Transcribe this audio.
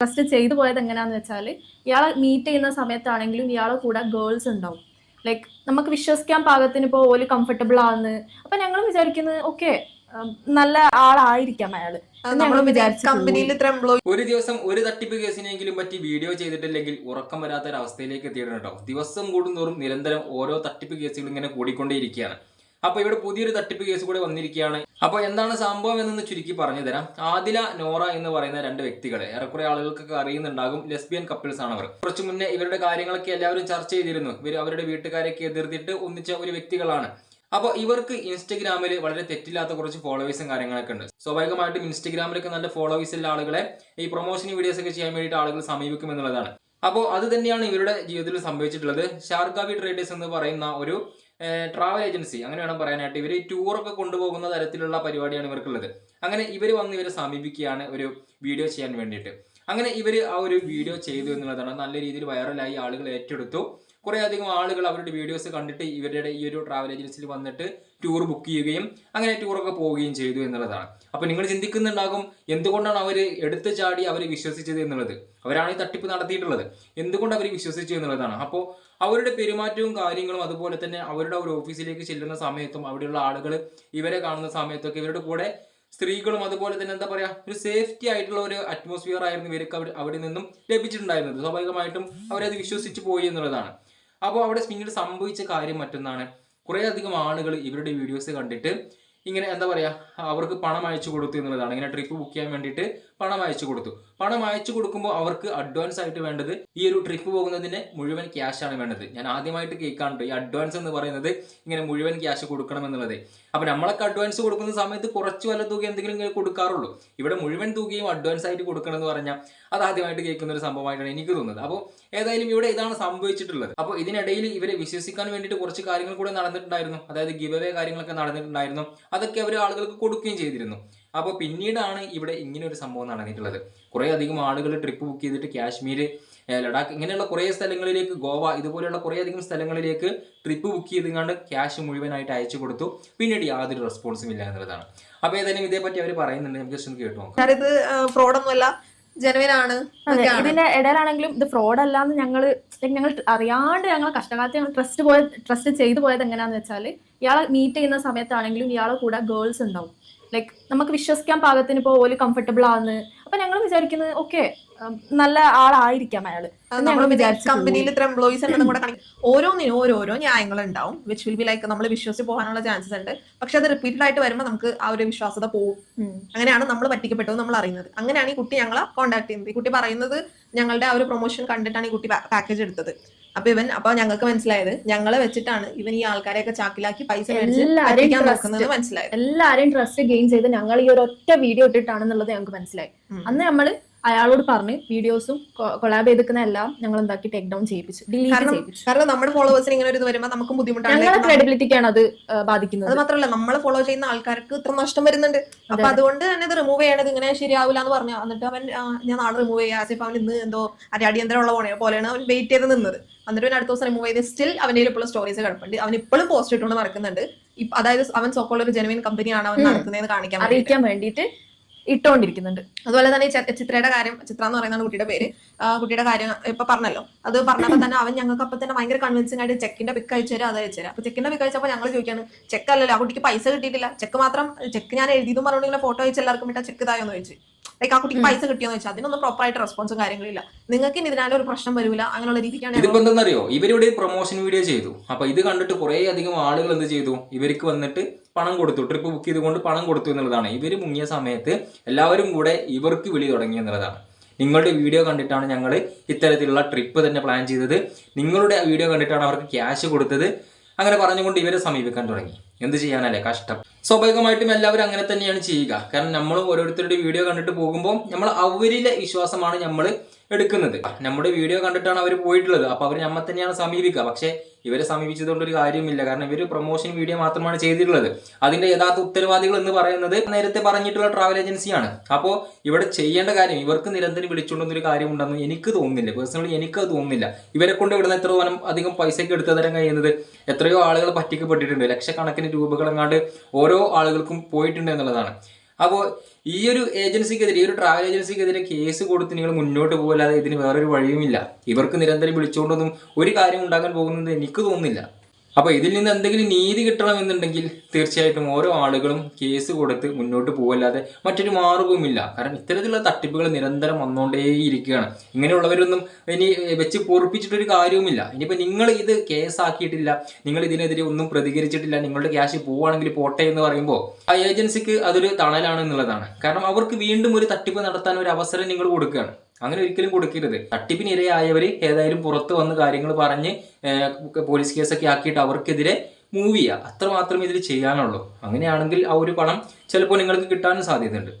Trust ചെയ്തു പോയത് എങ്ങനെയാന്ന് വെച്ചാൽ ഇയാളെ മീറ്റ് ചെയ്യുന്ന സമയത്താണെങ്കിലും ഇയാളെ കൂടെ ഗേൾസ് ഉണ്ടാവും. ലൈക്ക് നമുക്ക് വിശ്വസിക്കാൻ പാകത്തിന് ഇപ്പോൾ ഓൽ കംഫർട്ടബിൾ ആണെന്ന് അപ്പൊ ഞങ്ങൾ വിചാരിക്കുന്നത് ഓക്കെ നല്ല ആളായിരിക്കാം അയാൾ. നമ്മൾ വിചാരിച്ചു കമ്പനിയിൽ ഇത്ര എംപ്ലോയി ഒരു ദിവസം ഒരു തട്ടിപ്പ് കേസിനെങ്കിലും പറ്റി വീഡിയോ ചെയ്തിട്ടില്ലെങ്കിൽ ഉറക്കം വരാത്ത ഒരു അവസ്ഥയിലേക്ക് എത്തിയിട്ടുണ്ട് കേട്ടോ. ദിവസം കൂടുന്തോറും നിരന്തരം ഓരോ തട്ടിപ്പ് കേസുകൾ ഇങ്ങനെ കൂടിക്കൊണ്ടേയിരിക്കുകയാണ്. അപ്പൊ ഇവിടെ പുതിയൊരു തട്ടിപ്പ് കേസ് കൂടെ വന്നിരിക്കുകയാണ്. അപ്പൊ എന്താണ് സംഭവം എന്നൊന്ന് ചുരുക്കി പറഞ്ഞു തരാം. ആദില നോറ എന്ന് പറയുന്ന രണ്ട് വ്യക്തികളെ ഏറെക്കുറെ ആളുകൾക്കൊക്കെ അറിയുന്നുണ്ടാകും ലെസ്ബിയൻ കപ്പിൾസ് ആണ് അവർ കുറച്ചു മുന്നേ ഇവരുടെ കാര്യങ്ങളൊക്കെ എല്ലാവരും ചർച്ച ചെയ്തിരുന്നു. ഇവർ അവരുടെ വീട്ടുകാരെയൊക്കെ എതിർത്തിട്ട് ഒന്നിച്ച ഒരു വ്യക്തികളാണ്. അപ്പോൾ ഇവർക്ക് ഇൻസ്റ്റഗ്രാമിൽ വളരെ തെറ്റില്ലാത്ത കുറച്ച് ഫോളോവേഴ്സും കാര്യങ്ങളൊക്കെ ഉണ്ട്. സ്വാഭാവികമായിട്ടും ഇൻസ്റ്റഗ്രാമിലൊക്കെ നല്ല ഫോളോവേഴ്സ് ഉള്ള ആളുകളെ ഈ പ്രൊമോഷൻ വീഡിയോസ് ഒക്കെ ചെയ്യാൻ വേണ്ടിയിട്ട് ആളുകൾ സമീപിക്കും എന്നുള്ളതാണ്. അപ്പോൾ അത് തന്നെയാണ് ഇവരുടെ ജീവിതത്തിൽ സംഭവിച്ചിട്ടുള്ളത്. ഷാർഗാവി ട്രേഡേഴ്സ് എന്ന് പറയുന്ന ഒരു ട്രാവൽ ഏജൻസി അങ്ങനെ വേണം പറയാനായിട്ട് ഇവർ ടൂറൊക്കെ കൊണ്ടുപോകുന്ന തരത്തിലുള്ള പരിപാടിയാണ് ഇവർക്കുള്ളത്. അങ്ങനെ ഇവർ വന്ന് ഇവരെ സമീപിക്കുകയാണ് ഒരു വീഡിയോ ചെയ്യാൻ വേണ്ടിയിട്ട്. അങ്ങനെ ഇവർ ആ ഒരു വീഡിയോ ചെയ്തു എന്നുള്ളതാണ് നല്ല രീതിയിൽ വൈറലായി ആളുകൾ ഏറ്റെടുത്തു. കുറേ അധികം ആളുകൾ അവരുടെ വീഡിയോസ് കണ്ടിട്ട് ഇവരുടെ ഈ ഒരു ട്രാവൽ ഏജൻസിയിൽ വന്നിട്ട് ടൂർ ബുക്ക് ചെയ്യുകയും അങ്ങനെ ടൂറൊക്കെ പോവുകയും ചെയ്തു എന്നുള്ളതാണ്. അപ്പോൾ നിങ്ങൾ ചിന്തിക്കുന്നുണ്ടാകും എന്തുകൊണ്ടാണ് അവർ എടുത്തു ചാടി അവർ വിശ്വസിച്ചത് എന്നുള്ളത്? അവരാണ് ഈ തട്ടിപ്പ് നടത്തിയിട്ടുള്ളത്. എന്തുകൊണ്ട് അവർ വിശ്വസിച്ചു എന്നുള്ളതാണ്. അപ്പോൾ അവരുടെ പെരുമാറ്റവും കാര്യങ്ങളും അതുപോലെ തന്നെ അവരുടെ ഒരു ഓഫീസിലേക്ക് ചെല്ലുന്ന സമയത്തും അവിടെയുള്ള ആളുകൾ ഇവരെ കാണുന്ന സമയത്തൊക്കെ ഇവരുടെ കൂടെ സ്ത്രീകളും അതുപോലെ തന്നെ എന്താ പറയാ ഒരു സേഫ്റ്റി ആയിട്ടുള്ള ഒരു അറ്റ്മോസ്ഫിയർ ആയിരുന്നു ഇവർക്ക് അവിടെ അവിടെ നിന്നും ലഭിച്ചിട്ടുണ്ടായിരുന്നത്. സ്വാഭാവികമായിട്ടും അവരത് വിശ്വസിച്ച് പോയി എന്നുള്ളതാണ്. അപ്പോൾ അവിടെ പിന്നീട് സംഭവിച്ച കാര്യം മറ്റൊന്നാണ്. കുറേ അധികം ആളുകൾ ഇവരുടെ വീഡിയോസ് കണ്ടിട്ട് ഇങ്ങനെ എന്താ പറയുക അവർക്ക് പണം അയച്ചു കൊടുത്തു എന്നുള്ളതാണ്. ഇങ്ങനെ ട്രിപ്പ് ബുക്ക് ചെയ്യാൻ വേണ്ടിയിട്ട് പണം അയച്ചു കൊടുത്തു. പണം അയച്ചു കൊടുക്കുമ്പോൾ അവർക്ക് അഡ്വാൻസ് ആയിട്ട് വേണ്ടത് ഈ ഒരു ട്രിപ്പ് പോകുന്നതിന് മുഴുവൻ ക്യാഷ് ആണ് വേണ്ടത്. ഞാൻ ആദ്യമായിട്ട് കേൾക്കാണ്ട് ഈ അഡ്വാൻസ് എന്ന് പറയുന്നത് ഇങ്ങനെ മുഴുവൻ ക്യാഷ് കൊടുക്കണം എന്നുള്ളത്. അപ്പൊ നമ്മളൊക്കെ അഡ്വാൻസ് കൊടുക്കുന്ന സമയത്ത് കുറച്ച് വല്ല തുക എന്തെങ്കിലും കൊടുക്കാറുള്ളൂ. ഇവിടെ മുഴുവൻ തുകയും അഡ്വാൻസ് ആയിട്ട് കൊടുക്കണം എന്ന് പറഞ്ഞാൽ അത് ആദ്യമായിട്ട് കേൾക്കുന്ന ഒരു സംഭവമായിട്ടാണ് എനിക്ക് തോന്നുന്നത്. അപ്പോൾ ഏതായാലും ഇവിടെ ഇതാണ് സംഭവിച്ചിട്ടുള്ളത്. അപ്പോൾ ഇതിനിടയിൽ ഇവരെ വിശ്വസിക്കാൻ വേണ്ടിയിട്ട് കുറച്ച് കാര്യങ്ങൾ കൂടെ നടന്നിട്ടുണ്ടായിരുന്നു. അതായത് ഗിവ് അവേ കാര്യങ്ങളൊക്കെ നടന്നിട്ടുണ്ടായിരുന്നു. അതൊക്കെ അവർ ആളുകൾക്ക് കൊടുക്കുകയും ചെയ്തിരുന്നു. അപ്പോൾ പിന്നീടാണ് ഇവിടെ ഇങ്ങനെ ഒരു സംഭവം നടന്നിട്ടുള്ളത്. കുറേ അധികം ആളുകൾ ട്രിപ്പ് ബുക്ക് ചെയ്തിട്ട് കാശ്മീർ ലഡാക്ക് ഇങ്ങനെയുള്ള കുറേ സ്ഥലങ്ങളിലേക്ക് ഗോവ ഇതുപോലെയുള്ള കുറേ അധികം സ്ഥലങ്ങളിലേക്ക് ട്രിപ്പ് ബുക്ക് ചെയ്തുകൊണ്ട് ക്യാഷ് മുഴുവനായിട്ട് അയച്ചു കൊടുത്തു. പിന്നീട് യാതൊരു റെസ്പോൺസും ഇല്ല എന്നുള്ളതാണ്. അപ്പോൾ ഏതായാലും ഇതേപ്പറ്റി അവർ പറയുന്നുണ്ട്. നമുക്ക് കേട്ടു നോക്കാം. ഫ്രോഡൊന്നുമല്ല ഇതിന്റെ ഇടയിലാണെങ്കിലും ഇത് ഫ്രോഡ് അല്ലാന്ന് ഞങ്ങൾ ഞങ്ങൾ അറിയാണ്ട് ഞങ്ങൾ കഷ്ടകാലത്ത് ഞങ്ങൾ ട്രസ്റ്റ് പോയ ട്രസ്റ്റ് ചെയ്തു പോയത് എങ്ങനെയാന്ന് വെച്ചാൽ ഇയാളെ മീറ്റ് ചെയ്യുന്ന സമയത്താണെങ്കിലും ഇയാളെ കൂടെ ഗേൾസ് ഉണ്ടാവും. ലൈക്ക് നമുക്ക് വിശ്വസിക്കാൻ പാകത്തിന് ഇപ്പോൾ ഓൽ കംഫർട്ടബിൾ ആവുന്നു അപ്പൊ ഞങ്ങൾ വിചാരിക്കുന്നത് ഓക്കെ നല്ല ആളായിരിക്കാം അയാൾ. നമ്മൾ കമ്പനിയിൽ ഇത്ര എംപ്ലോയീസ് ഉണ്ടെന്നും കൂടെ കണക്ക് ഓരോന്നിനും ഓരോരോ ന്യായങ്ങൾ ഉണ്ടാവും വിച്ച് വിൽ ബി ലൈക്ക് നമ്മൾ വിശ്വസിച്ച് പോകാനുള്ള ചാൻസസ് ഉണ്ട്. പക്ഷെ അത് റിപ്പീറ്റഡ് ആയിട്ട് വരുമ്പോൾ നമുക്ക് ആ ഒരു വിശ്വാസത പോകും അങ്ങനെയാണ് നമ്മൾ പറ്റിക്കപ്പെട്ടത് നമ്മൾ അറിയുന്നത്. അങ്ങനെയാണ് ഈ കുട്ടി ഞങ്ങളെ കോൺടാക്ട് ചെയ്യുന്നത്. ഈ കുട്ടി പറയുന്നത് ഞങ്ങളുടെ ആ ഒരു പ്രൊമോഷൻ കണ്ടിട്ടാണ് ഈ കുട്ടി പാക്കേജ് എടുത്തത്. അപ്പൊ ഇവൻ അപ്പൊ ഞങ്ങൾക്ക് മനസ്സിലായത് ഞങ്ങളെ വെച്ചിട്ടാണ് ഇവൻ ഈ ആൾക്കാരെയൊക്കെ ചാക്കിലാക്കി പൈസ പറ്റിക്കാൻ മനസ്സിലായത്. എല്ലാരെയും ട്രസ്റ്റ് ഗെയിൻ ചെയ്ത് ഞങ്ങൾ ഈ ഒരു ഒറ്റ വീഡിയോ ഇട്ടിട്ടാണെന്നുള്ളത് ഞങ്ങൾക്ക് മനസ്സിലായി. അന്ന് നമ്മൾ അയാളോട് പറഞ്ഞ് വീഡിയോസും കൊളാബ് ചെയ്തിരിക്കുന്ന എല്ലാം ഞങ്ങൾ എന്താക്കി ടേക്ക് ഡൗൺ ചെയ്യിപ്പിച്ചു. ഡിലീറ്റ് കാരണം ചെയ്യിപ്പിച്ചു. കാരണം നമ്മുടെ ഫോളോവേഴ്സിന് ഇങ്ങനെ ഒരു ഇത് വരുമ്പോൾ നമുക്ക് ബുദ്ധിമുട്ടാണ്. ഞങ്ങളുടെ ക്രെഡിബിലിറ്റിക്കാണ് അത് ബാധിക്കുന്നത്. അത് മാത്രമല്ല നമ്മളെ ഫോളോ ചെയ്യുന്ന ആൾക്കാർക്ക് ഇത്ര നഷ്ടം വരുന്നുണ്ട്. അപ്പൊ അതുകൊണ്ട് തന്നെ ഇത് റിമൂവ് ചെയ്യണത് ഇങ്ങനെ ശരിയാവില്ല എന്ന് പറഞ്ഞു. എന്നിട്ട് അവൻ ഞാൻ നാളെ റിമൂവ് ചെയ്യാം. ആസിഫ് അവൻ ഇന്ന് എന്തോ അടിയന്തരമുള്ള പോണേ പോലെയാണ്. അവൻ വെയിറ്റ് ചെയ്ത് നിന്നത്. എന്നിട്ട് അവൻ അടുത്ത ദിവസം റിമൂവ് ചെയ്ത് സ്റ്റിൽ അവന്റെ ഇപ്പോഴും സ്റ്റോറീസ് കിടപ്പുണ്ട്. അവൻ ഇപ്പോഴും പോസ്റ്റ് ഇട്ടുകൊണ്ട് നടക്കുന്നുണ്ട്. അതായത് അവൻ സോക്കോൾ ഒരു ജെനുവിൻ കമ്പനിയാണ് അവൻ നടക്കുന്നത് കാണിക്കാൻ അറിയിക്കാൻ വേണ്ടിയിട്ട് ഇട്ടുകൊണ്ടിരിക്കുന്നുണ്ട് അതുപോലെ തന്നെ ചിത്രയുടെ കാര്യം ചിത്ര എന്ന് പറയുന്ന കുട്ടിയുടെ പേര്. കുട്ടിയുടെ കാര്യം ഇപ്പൊ പറഞ്ഞല്ലോ. അത് പറഞ്ഞപ്പോ തന്നെ അവൻ ഞങ്ങൾക്ക് അപ്പൊ തന്നെ ഭയങ്കര കൺവിൻസിംഗ് ആയിട്ട് ചെക്കിന്റെ പിക്ക് അയച്ചു തരാം അത് അയച്ചു തരാം. അപ്പൊ ചെക്കിന്റെ പിക്ക് അയച്ചപ്പോ ഞങ്ങൾ ചോദിക്കാണ് ചെക്ക് അല്ലല്ലോ ആ കുട്ടിക്ക് പൈസ കിട്ടിയിട്ടില്ല. ചെക്ക് മാത്രം ചെക്ക് ഞാൻ എഴുതിയതും പറഞ്ഞുകൊണ്ട് ഇങ്ങനെ ഫോട്ടോ അയച്ച് എല്ലാവർക്കും ഇട്ട ചെക്ക് ഇതായോന്ന് ചോദിച്ചു. ലൈക്ക് ആ കുട്ടിക്ക്. പൈസ കിട്ടിയെന്ന് വെച്ചാൽ അതിനൊന്നും പ്രോപ്പർ ആയിട്ട് റെസ്പോൺസും കാര്യങ്ങളില്ല. നിങ്ങൾക്ക് ഇനി ഇതിനാലും ഒരു പ്രശ്നം വരില്ല അങ്ങനെയുള്ള രീതിക്കാണ് ഇതിപ്പോ എന്താണെന്നറിയോ ഇവരിവിടെ പ്രൊമോഷൻ വീഡിയോ ചെയ്തു. അപ്പൊ ഇത് കണ്ടിട്ട് കുറെ അധികം ആളുകൾ എന്ത് ചെയ്തു? ഇവർക്ക് വന്നിട്ട് പണം കൊടുത്തു. ട്രിപ്പ് ബുക്ക് ചെയ്തുകൊണ്ട് പണം കൊടുത്തു എന്നുള്ളതാണ്. ഇവർ മുങ്ങിയ സമയത്ത് എല്ലാവരും കൂടെ ഇവർക്ക് വിളി തുടങ്ങി എന്നുള്ളതാണ്. നിങ്ങളുടെ വീഡിയോ കണ്ടിട്ടാണ് ഞങ്ങൾ ഇത്തരത്തിലുള്ള ട്രിപ്പ് തന്നെ പ്ലാൻ ചെയ്തത്. നിങ്ങളുടെ വീഡിയോ കണ്ടിട്ടാണ് അവർക്ക് ക്യാഷ് കൊടുത്തത്. അങ്ങനെ പറഞ്ഞുകൊണ്ട് ഇവരെ സമീപിക്കാൻ തുടങ്ങി. എന്ത് ചെയ്യാനല്ലേ? കഷ്ടം. സ്വാഭാവികമായിട്ടും എല്ലാവരും അങ്ങനെ തന്നെയാണ് ചെയ്യുക. കാരണം നമ്മൾ ഓരോരുത്തരുടെ വീഡിയോ കണ്ടിട്ട് പോകുമ്പോൾ നമ്മൾ അവരിലെ വിശ്വാസമാണ് നമ്മൾ എടുക്കുന്നത്. നമ്മുടെ വീഡിയോ കണ്ടിട്ടാണ് അവർ പോയിട്ടുള്ളത്. അപ്പൊ അവർ നമ്മൾ തന്നെയാണ് സമീപിക്കുക. പക്ഷേ ഇവരെ സമീപിച്ചതുകൊണ്ട് ഒരു കാര്യമില്ല കാരണം ഇവർ പ്രൊമോഷൻ വീഡിയോ മാത്രമാണ് ചെയ്തിട്ടുള്ളത്. അതിന്റെ യഥാർത്ഥ ഉത്തരവാദികൾ എന്ന് പറയുന്നത് നേരത്തെ പറഞ്ഞിട്ടുള്ള ട്രാവൽ ഏജൻസിയാണ് അപ്പോൾ ഇവിടെ ചെയ്യേണ്ട കാര്യം ഇവർക്ക് നിരന്തരം വിളിച്ചുകൊണ്ടുന്ന ഒരു കാര്യം ഉണ്ടെന്ന് എനിക്ക് തോന്നുന്നില്ല. പേഴ്സണലി എനിക്ക് തോന്നുന്നില്ല. ഇവരെ കൊണ്ട് ഇവിടുന്ന് എത്ര തോനം അധികം പൈസയ്ക്ക് എടുത്തു തരാൻ കഴിയുന്നത്? എത്രയോ ആളുകൾ പറ്റിക്കപ്പെട്ടിട്ടുണ്ട്. ലക്ഷക്കണക്കിന് രൂപകളെങ്ങാണ്ട് ഓരോ ആളുകൾക്കും പോയിട്ടുണ്ട് എന്നുള്ളതാണ്. അപ്പോൾ ഈ ഒരു ഏജൻസിക്കെതിരെ ഈ ഒരു ട്രാവൽ ഏജൻസിക്കെതിരെ കേസ് കൊടുത്ത് നിങ്ങൾ മുന്നോട്ട് പോകല്ലാതെ ഇതിന് വേറൊരു വഴിയുമില്ല. ഇവർക്ക് നിരന്തരം വിളിച്ചുകൊണ്ടൊന്നും ഒരു കാര്യം ഉണ്ടാക്കാൻ പോകുന്നത് എനിക്ക് തോന്നുന്നില്ല. അപ്പോൾ ഇതിൽ നിന്ന് എന്തെങ്കിലും നീതി കിട്ടണമെന്നുണ്ടെങ്കിൽ തീർച്ചയായിട്ടും ഓരോ ആളുകളും കേസ് കൊടുത്ത് മുന്നോട്ട് പോകല്ലാതെ മറ്റൊരു മാർഗവുമില്ല. കാരണം ഇത്തരത്തിലുള്ള തട്ടിപ്പുകൾ നിരന്തരം വന്നുകൊണ്ടേയിരിക്കുകയാണ് ഇങ്ങനെയുള്ളവരൊന്നും ഇനി വെച്ച് പൊറിപ്പിച്ചിട്ടൊരു കാര്യവുമില്ല. ഇനിയിപ്പോൾ നിങ്ങൾ ഇത് കേസാക്കിയിട്ടില്ല നിങ്ങൾ ഇതിനെതിരെ ഒന്നും പ്രതികരിച്ചിട്ടില്ല നിങ്ങളുടെ ക്യാഷ് പോവുകയാണെങ്കിൽ പോട്ടെ എന്ന് പറയുമ്പോൾ ആ ഏജൻസിക്ക് അതൊരു തണലാണ് എന്നുള്ളതാണ്. കാരണം അവർക്ക് വീണ്ടും ഒരു തട്ടിപ്പ് നടത്താൻ ഒരു അവസരം നിങ്ങൾ കൊടുക്കുകയാണ്. അങ്ങനെ ഒരിക്കലും കൊടുക്കരുത്. തട്ടിപ്പിനിരയായവർ ഏതായാലും പുറത്ത് വന്ന് കാര്യങ്ങൾ പറഞ്ഞ് പോലീസ് കേസൊക്കെ ആക്കിയിട്ട് അവർക്കെതിരെ മൂവ് ചെയ്യുക അത്ര മാത്രമേ ഇതിൽ ചെയ്യാനുള്ളൂ. അങ്ങനെയാണെങ്കിൽ ആ ഒരു പണം ചിലപ്പോൾ നിങ്ങൾക്ക് കിട്ടാനും സാധ്യതയുണ്ട്.